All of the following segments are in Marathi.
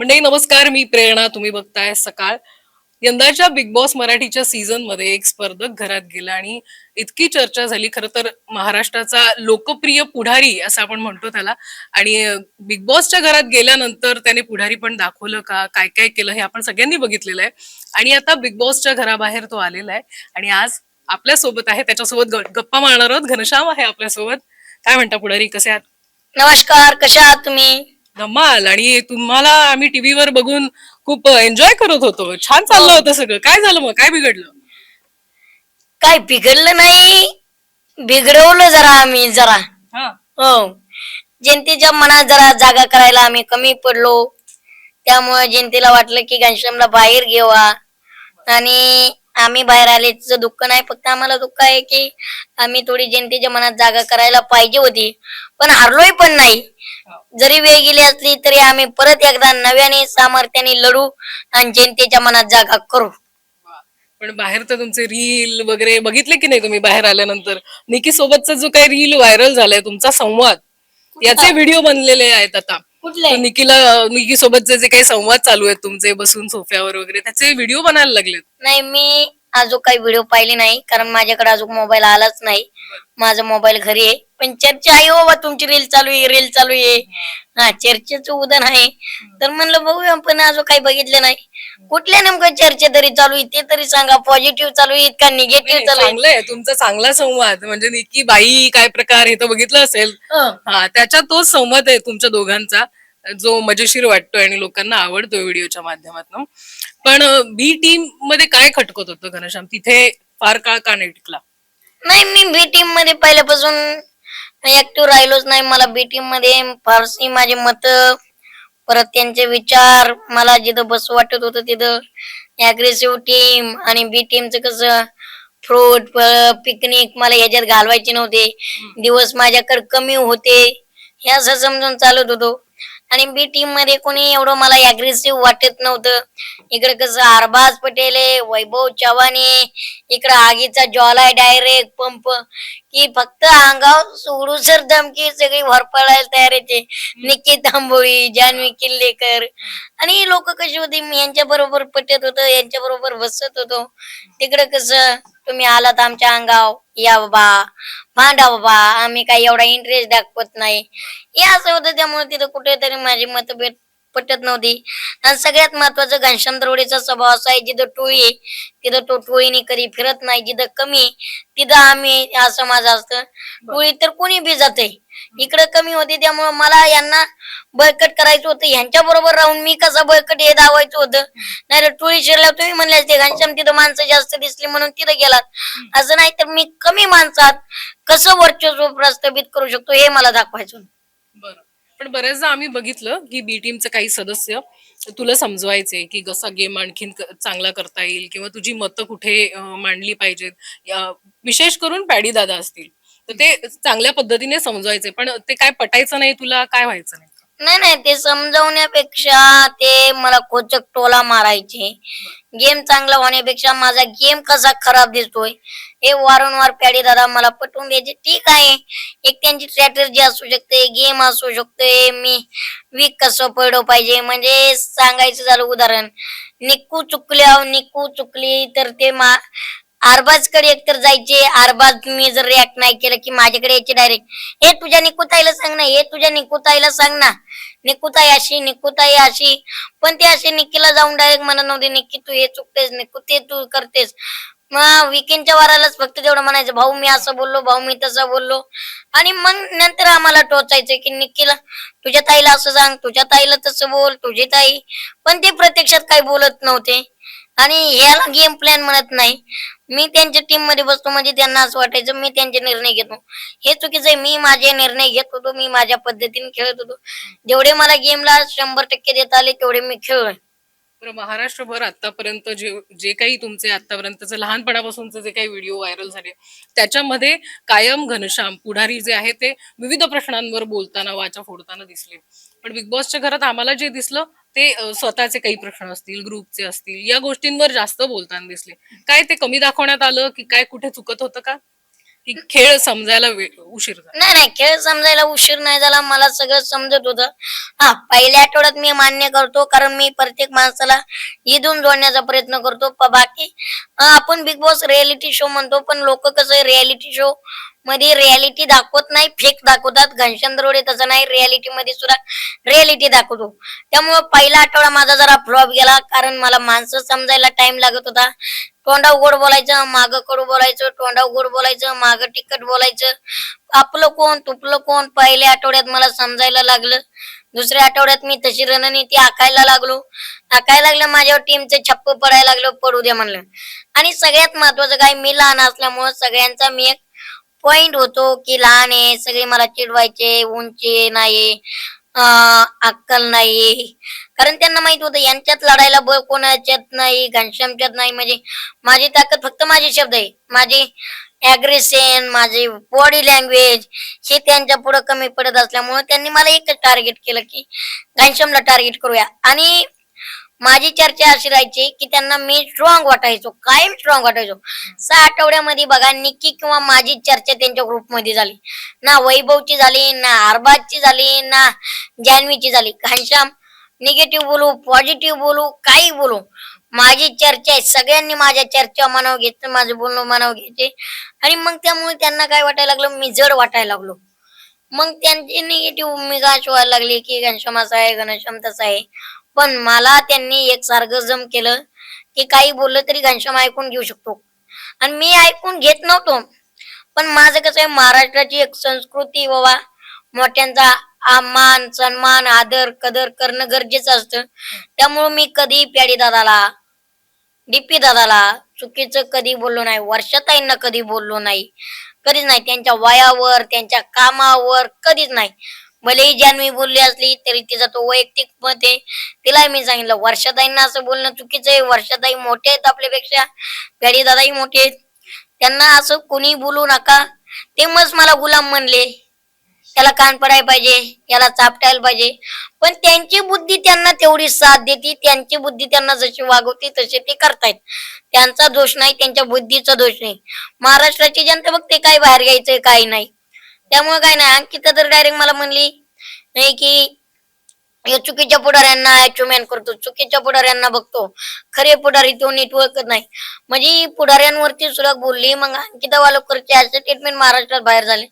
मंडळी नमस्कार मी प्रेरणा तुम्ही बघताय सकाळ. यंदाच्या बिग बॉस मराठीच्या सीझनमध्ये एक स्पर्धक घरात गेला आणि इतकी चर्चा झाली. खरं तर महाराष्ट्राचा लोकप्रिय पुढारी असं आपण म्हणतो त्याला आणि बिग बॉसच्या घरात गेल्यानंतर त्याने पुढारी पण दाखवलं का काय काय केलं हे आपण सगळ्यांनी बघितलेलं आहे. आणि आता बिग बॉसच्या घराबाहेर तो आलेला आहे आणि आज आपल्यासोबत आहे त्याच्यासोबत गप्पा मारणार आहोत. घनश्याम आहे आपल्यासोबत. काय म्हणता पुढारी कसे आहात? नमस्कार कशा आहात तुम्ही? धमाल आणि तुम्हाला आम्ही टीव्हीवर बघून खूप एन्जॉय करत होतो. छान चाललं होतं सगळं. काय झालं मग? काय बिघडलं? काय बिघडलं नाही. बिघडवलं जरा आम्ही जरा. हा. हो. जनतेच्या मनात जरा जागा करायला आम्ही कमी पडलो. त्यामुळे जनतेला वाटलं की घनश्यामला बाहेर घेवा. आणि आम्ही बाहेर आल्याचं दुःख नाही फक्त आम्हाला दुःख आहे की आम्ही थोडी जनतेच्या मनात जागा करायला पाहिजे होती. पण हारलोय पण नाही. जरी वेळ गेली असली तरी आम्ही परत एकदा नव्याने सामर्थ्याने लढू आणि जनतेच्या मनात जागा करू. पण बाहेर तर तुमचे रील वगैरे बघितले की नाही तुम्ही बाहेर आल्यानंतर? निकी सोबतचा जो काही रील व्हायरल झालाय तुमचा संवाद याचे व्हिडिओ बनलेले आहेत आता. कुठले? निकीला निकी सोबतचे जे काही संवाद चालू आहेत तुमचे बसून सोफ्यावर वगैरे त्याचे व्हिडिओ बनायला लागलेत. नाही मी अजून काही व्हिडिओ पाहिले नाही कारण माझ्याकडे अजून मोबाईल आलाच नाही. माझा मोबाईल घरी आहे. पण चर्चा आहे हो बा तुमची रील चालू आहे रील चालू आहे. हा चर्चेचं उदाहरण आहे. तर म्हणलं बघूया पण अजून काही बघितलं नाही. कुठल्या नेमकं चर्चा तरी चालू आहे ते तरी सांगा. पॉझिटिव्ह चालू आहे का निगेटिव्ह चालू आहे चांगलं आहे. तुमचा चांगला संवाद. म्हणजे निकी बाई काय प्रकार हे तर बघितलं असेल. हं. हा त्याच्यात तोच संवाद आहे तुमच्या दोघांचा जो मजेशीर वाटतोय आणि लोकांना आवडतोय व्हिडिओच्या माध्यमातून. पण बी टीममध्ये काय खटकत होतं घनश्याम? तिथे फार काळ का नाही टिकला? नाही मी बी टीममध्ये पहिल्यापासून ऍक्टिव्ह राहिलोच नाही. मला बी टीममध्ये फारशी माझे मत परत त्यांचे विचार मला जिथं बस वाटत होतं तिथं अग्रेसिव्ह टीम आणि बी टीमचं कसं फ्रूट पिकनिक मला ह्याच्यात घालवायचे नव्हते. दिवस माझ्याकडे कमी होते. हे असं समजून चालत होतो. आणि बी टीममध्ये कोणी एवढं मला अग्रेसिव्ह वाटत नव्हतं. इकडे कसं अरबाज पटेल वैभव चव्हाण इकडे आगीचा ज्वाला डायरेक्ट पंप की फक्त अंगाव सोडू सर धमकी सगळी भरपळायला तयार येते निकित आंबोळी जान्हवी किल्लेकर. आणि लोक कशी होती मी यांच्या बरोबर पटत होतो यांच्या बरोबर बसत होतो. तिकडे कसं तुम्ही आलात आमच्या अंगाव या बाबा भांडा बाबा आम्ही काही एवढा इंटरेस्ट दाखवत नाही. हे असं होतं त्यामुळे तिथं कुठेतरी माझी मतभेद पटत नव्हती. आणि सगळ्यात महत्वाचं घनश्याम दरोडेचा स्वभाव असा आहे जिथं टोळी तिथं तो टोळीने कधी फिरत नाही जिथं कमी आहे, तिथं आम्ही असं माझं असतं. टोळी तर कोणी बी जाते इकडं कमी होती त्यामुळे मला यांना बळकट करायचं होतं. यांच्या बरोबर राहून मी कसं बळकट हे दावायचं होतं? नाही तर टोळी शिरल्या तुम्ही म्हणले ते घनश्याम तिथं माणसं जास्त दिसली म्हणून तिथं गेलात. असं नाही तर मी कमी माणसात कसं वर्चस्व प्रस्थापित करू शकतो हे मला दाखवायचं. बरं. पण बऱ्याचदा आम्ही बघितलं की बी टीमचे काही सदस्य तुला समजवायचे की कसा गेम आणखीन चांगला करता येईल किंवा तुझी मतं कुठे मांडली पाहिजेत. विशेष करून पॅडी दादा असतील. तर ते चांगल्या पद्धतीने समजवायचे पण ते काय पटायचं नाही तुला काय व्हायचं नाही? नाही नाही ते समजवण्यापेक्षा ते मला खोचक टोला मारायचे. गेम चांगला होण्यापेक्षा माझा गेम कसा खराब दिसतोय हे वारंवार पॅडी दादा मला पटवून द्यायचे. ठीक आहे एक त्यांची स्ट्रॅटर्जी असू शकते गेम असू शकते मी वीक कसं पडलो पाहिजे. म्हणजे सांगायचं झालं उदाहरण निकू चुकल्या निकू चुकली तर ते मा आरबाजकडे एकतर जायचे आरबाज मी जर रिॲक्ट नाही केलं की माझ्याकडे यायचे डायरेक्ट हे तुझ्या निकुताईला सांग ना हे तुझ्या निकुताईला सांग ना. निकुताई अशी निकुताई अशी. पण ते अशी निकीला जाऊन डायरेक्ट म्हणत नव्हते निक्की तू हे चुकतेस निक्कू ते तू करतेस. मग विकेंडच्या वारालाच फक्त तेवढं म्हणायचं भाऊ मी असं बोललो भाऊ मी तसं बोललो. आणि मग नंतर आम्हाला टोचायचं की निक्कीला तुझ्या ताईला असं सांग तुझ्या ताईला तसं बोल तुझी ताई. पण ते प्रत्यक्षात काही बोलत नव्हते. आणि ह्याला गेम प्लॅन म्हणत नाही. मी त्यांच्या टीममध्ये बसतो म्हणजे त्यांना असं वाटायचं मी त्यांचे निर्णय घेतो. हे चुकीचं आहे मी माझे निर्णय घेत होतो मी माझ्या पद्धतीने खेळत होतो. जेवढे मला गेमला शंभर टक्के देता आले तेवढे मी खेळलोय. बरं महाराष्ट्रभर आतापर्यंत जे जे काही तुमचे आतापर्यंतचे लहानपणापासूनचे जे काही व्हिडिओ व्हायरल झाले त्याच्यामध्ये कायम घनश्याम पुढारी जे आहे ते विविध प्रश्नांवर बोलताना वाचा फोडताना दिसले. पण बिग बॉसच्या घरात आम्हाला जे दिसलं ते स्वतःचे काही प्रश्न असतील ग्रुपचे असतील या गोष्टींवर जास्त बोलताना दिसले. काय ते कमी दाखवण्यात आलं की काय कुठे चुकत होतं का? की खेळ समजायला वे- उशीर झाला. नाही नाही खेळ समजायला उशीर नाही झाला. मला सगळं समजत होतं. हा पहिल्या आठवड्यात मी मान्य करतो कारण मी प्रत्येक माणसाला इथून जोडण्याचा प्रयत्न करतो. प- बाकी आपण बिग बॉस रियालिटी शो म्हणतो पण लोक कसं रियालिटी शो मध्ये रियालिटी दाखवत नाही फेक दाखवतात. घनश्याम रोडे तसं नाही रियालिटी मध्ये सुद्धा रियालिटी दाखवतो. त्यामुळे पहिला आठवडा माझा जरा फ्लॉप गेला कारण मला माणसं समजायला टाइम लागत होता. तोंडाव गोड बोलायचं माग कडू बोलायचं तोंडाव गोड बोलायचं माग तिखट बोलायचं. आपलं कोण तुपलं कोण पहिल्या आठवड्यात मला समजायला लागलं. दुसऱ्या आठवड्यात मी तशी रणनीती आखायला लागलो. आखायला लागलं माझ्यावर टीमचे छप्प पडायला लागलं पडू द्या म्हणलं. आणि सगळ्यात महत्वाचं काय मी लहान असल्यामुळं सगळ्यांचा मी एक पॉइंट होतो की लहान आहे सगळे मला चिडवायचे उंची नाही अक्कल नाही कारण त्यांना माहीत होतं यांच्यात लढायला बळ कोणाच्यात नाही घनश्यामच्यात नाही. म्हणजे माझी ताकद फक्त माझे शब्द आहे. माझी अग्रेशन माझी बॉडी लँग्वेज हे त्यांच्या पुढे कमी पडत असल्यामुळे त्यांनी मला एकच टार्गेट केलं की घनश्यामला टार्गेट करूया. आणि माझी चर्चा अशी राहायची की त्यांना मी स्ट्रॉंग वाटायचो कायम स्ट्रॉंग वाटायचो. सहा आठवड्यामध्ये बघा निक्की किंवा माझी चर्चा त्यांच्या ग्रुपमध्ये झाली. ना वैभवची झाली ना अरबाजची झाली ना जान्हवीची झाली. घनश्याम निगेटिव्ह बोलू पॉझिटिव्ह बोलू काही बोलू. माझी चर्चा आहे सगळ्यांनी माझ्या चर्चा मनाव घेतलं माझं बोलणं मनाव घ्यायचे आणि मग त्यामुळे त्यांना काय वाटायला लागलं? मी जड वाटायला लागलो. मग त्यांची निगेटिव्ह भूमिका व्हायला लागली की घनश्याम असा आहे घनश्याम तसा आहे. पण मला त्यांनी एक सार्गजम केलं की काही बोललं तरी घनश्याम ऐकून घेऊ शकतो. आणि मी ऐकून घेत नव्हतो. पण माझं कसं आहे महाराष्ट्राची एक संस्कृती बाबा मोठ्यांचा मान सन्मान आदर कदर करणं गरजेचं असतं. त्यामुळं मी कधी प्याडी दादाला डीपी दादाला चुकीचं कधी बोललो नाही वर्षाताईंना कधी बोललो नाही. कधीच नाही. त्यांच्या वयावर त्यांच्या कामावर कधीच नाही. भलेही जान्हवी बोलली असली तरी तिचा तो वैयक्तिक मत आहे. तिलाही मी सांगितलं वर्षाताईंना असं बोलणं चुकीचं आहे. वर्षाताई मोठे आहेत आपल्यापेक्षा. प्याडी दादाही मोठे आहेत. त्यांना असं कोणी बोलू नका. ते मग मला गुलाम म्हणले. त्याला कान पडायला पाहिजे याला चापटायला पाहिजे. पण त्यांची बुद्धी त्यांना तेवढी साथ देते त्यांची बुद्धी त्यांना जशी वागवते तसे ते करतायत. त्यांचा दोष नाही त्यांच्या बुद्धीचा दोष नाही. महाराष्ट्राची जनता बघते काय बाहेर घ्यायचंय काय नाही. त्यामुळे काय नाही अंकिता तर डायरेक्ट मला म्हणली नाही की चुकीच्या पुढाऱ्यांना अचूमॅन करतो चुकीच्या पुढाऱ्यांना बघतो. खरे पुढारी तो नीट ओळखत नाही. म्हणजे पुढाऱ्यांवरती सुद्धा बोलली मग अंकिता वालोकरचे असे ट्रीटमेंट महाराष्ट्रात बाहेर झाले.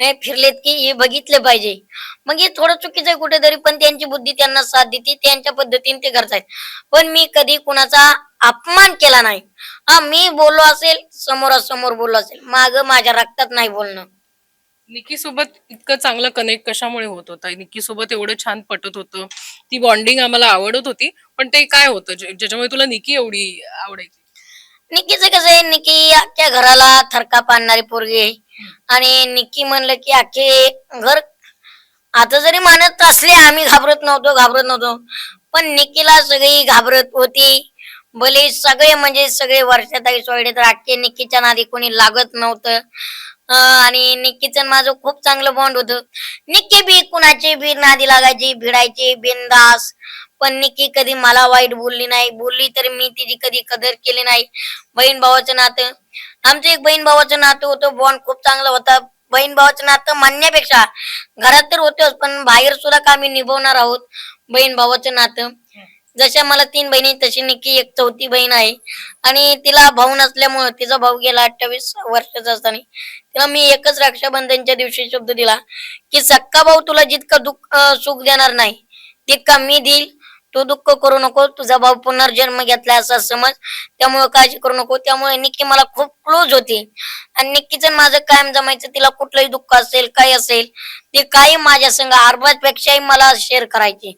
नाही फिरलेत की हे बघितले पाहिजे. मग हे थोडं चुकीचं आहे कुठेतरी पण त्यांची बुद्धी त्यांना साथ देते त्यांच्या पद्धतीने ते करतायत. पण मी कधी कुणाचा अपमान केला नाही. हा मी बोललो असेल समोरासमोर बोललो असेल. माग माझ्या रक्तात नाही बोलणं. निकी सोबत इतकं चांगलं कनेक्ट कशामुळे होत होतं? निकी सोबत एवढं छान पटत होतं. ती बॉन्डिंग आम्हाला आवडत होती पण ते काय होतं? जे- ज्याच्यामुळे तुला निकी एवढी आवडायची? निक्कीच कसं आहे निक्की अख्ख्या घराला थरकाप पाडणारी पोरगी आहे. आणि निक्की म्हणलं की अख्खे घर आता जरी मानत असले आम्ही घाबरत नव्हतो घाबरत नव्हतो. पण निक्कीला सगळी घाबरत होती. भले सगळे म्हणजे सगळे वर्षाताई सोडले तर अख्खे निक्कीच्या नादी कोणी लागत नव्हतं. आणि निक्कीचं माझं खूप चांगलं बॉन्ड होत. निक्की बी कुणाची बी नादी लागायची भिडायची बिनदास पण निकी कधी मला वाईट बोलली नाही. बोलली तर मी तिची कधी कदर केली नाही. बहीण भावाचं नातं. आमचं एक बहीण भावाचं नातं होतं. बॉन्ड खूप चांगलं होतं. बहीण भावाचं नातं म्हणण्यापेक्षा घरात तर होतोच पण बाहेर सुद्धा का आम्ही निभवणार आहोत? बहीण भावाचं नातं. जशा मला तीन बहिणी तशी निकी एक चौथी बहीण आहे. आणि तिला भाऊ नसल्यामुळं तिचा भाऊ गेला अठ्ठावीस वर्षाचा असताना. तिला मी एकच रक्षाबंधनच्या दिवशी शब्द दिला की सक्का भाऊ तुला जितकं दुःख सुख देणार नाही तितका मी देईल. तू दुःख करू नको तुझा भाऊ पुनर्जन्म घेतला असा समज त्यामुळे काळजी करू नको. त्यामुळे निक्की मला खूप क्लोज होती. आणि निक्कीचं माझं कायम जमायचं तिला कुठलंही दुःख असेल काय असेल ती काही माझ्या संग पेक्षाही मला शेअर करायची.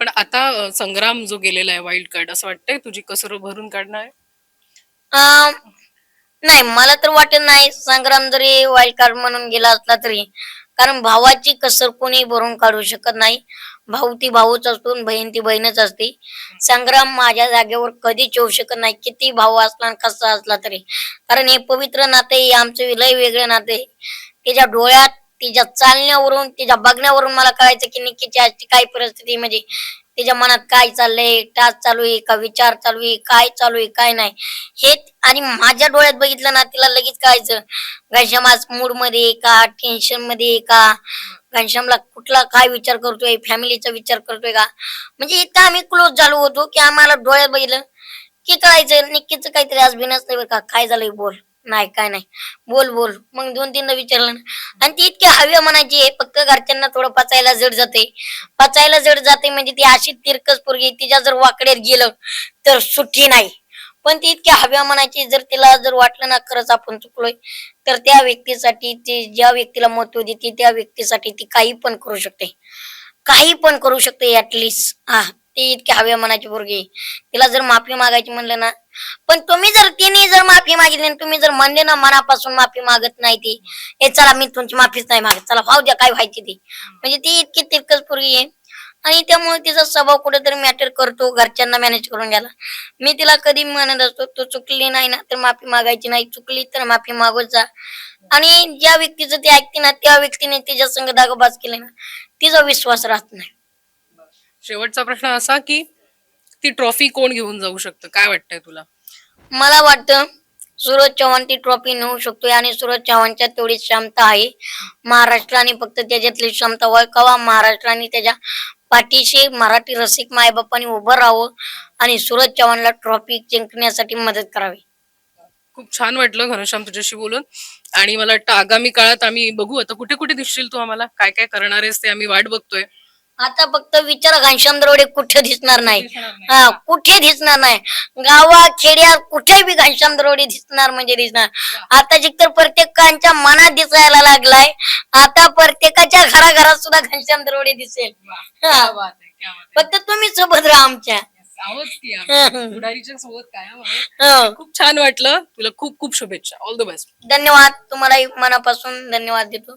पण आता संग्राम जो गेलेला आहे वाईल्ड कार्ड असं वाटतंय तुझी कसर भरून काढणार नाही मला तर वाटत नाही संग्राम जरी वाईल्ड कार्ड म्हणून गेला असला तरी. कारण भावाची कसर कोणी भरून काढू शकत नाही. भाऊ ती भाऊच असतो बहीण ती बहीणच असते. संग्राम माझ्या जागेवर कधीच येऊ शकत नाही. किती भाऊ असला कसा असला तरी. कारण हे पवित्र नाते हे आमचे लय वेगळे नाते तिच्या डोळ्यात तिच्या चालण्यावरून तिच्या बघण्यावरून मला कळायचं की निक्कीची आजची काय परिस्थिती म्हणजे त्याच्या मनात काय चाललंय टास्क चालू आहे का विचार चालू आहे काय चालू आहे काय नाही. हे आणि माझ्या डोळ्यात बघितलं ना तिला लगेच कळायचं. घनश्याम आज मूडमध्ये का टेन्शनमध्ये का? घनश्यामला कुठला काय विचार करतोय फॅमिलीचा विचार करतोय का? म्हणजे इथं आम्ही क्लोज झालो होतो की आम्हाला डोळ्यात बघितलं की कळायचं नक्कीच काहीतरी आज बिनच नाही बरं का काय झालंय बोल. नाही काय नाही. बोल बोल. मग दोन तीनदा विचारलं ना. आणि ती इतकी हवी म्हणायची आहे. फक्त घरच्यांना थोडं पचायला जड जाते पचायला जड जाते म्हणजे ती अशी तिरकस पोरगी तिच्या जर वाकड्यात गेलं तर सुट्टी नाही. पण ती इतकी हव्या म्हणायची जर तिला जर वाटलं ना खरंच आपण चुकलोय तर त्या व्यक्तीसाठी ती ज्या व्यक्तीला महत्त्व देते त्या व्यक्तीसाठी ती काही पण करू शकते. काही पण करू शकते ऍटलिस्ट हा ती इतकी हव्या म्हणायची पोरगी आहे. तिला जर माफी मागायची म्हणलं ना पण तुम्ही जर तिने जर माफी मागितली आणि तुम्ही जर म्हणले ना मनापासून माफी मागत नाही ती हे चला मी तुमची माफीच नाही मागत. चला भाऊ द्या काय व्हायची ती? म्हणजे ती इतकी तिरकस पोरगी आहे. आणि त्यामुळे तिचा स्वभाव कुठेतरी मॅटर करतो घरच्यांना मॅनेज करून घ्यायला. मी तिला कधी म्हणत असतो तू चुकली नाही ना तर माफी मागायची नाही. चुकली तर माफी मागत जा. आणि ज्या व्यक्तीचं ती ऐकते ना त्या व्यक्तीने तिच्या संग दागोबाज केले ना तिचा विश्वास राहत नाही. शेवटचा प्रश्न असा की ती ट्रॉफी कोण घेऊन जाऊ शकतं? काय वाटतंय तुला? मला वाटतं सूरज चव्हाण ती ट्रॉफी नेऊ शकतोय आणि सूरज चव्हाणच्या तेवढी क्षमता आहे. महाराष्ट्राने फक्त त्याच्यातली क्षमता ओळखावा. महाराष्ट्राने त्याच्या पाठीशी मराठी रसिक मायबापांनी उभं राहावं आणि सूरज चव्हाणला ट्रॉफी जिंकण्यासाठी मदत करावी. खूप छान वाटलं घनश्याम तुझ्याशी बोलून. आणि मला वाटतं आगामी काळात आम्ही बघू. आता कुठे कुठे दिसशील तू आम्हाला? काय काय करणार आहेस ते आम्ही वाट बघतोय. आता फक्त विचार घनश्याम दरोडे कुठे दिसणार नाही. हा कुठे दिसणार नाही. गावात खेड्यात कुठे बी घनश्याम दरोडे दिसणार म्हणजे दिसणार. आता जिथं प्रत्येकाच्या मनात दिसायला लागलाय. आता प्रत्येकाच्या घराघरात सुद्धा घनश्याम दरोडे दिसेल. हा. फक्त तुम्ही सोबत राहा आमच्या. सोबत. हं. खूप छान वाटलं. तुला खूप खूप शुभेच्छा. ऑल द बेस्ट धन्यवाद. तुम्हाला मनापासून धन्यवाद देतो.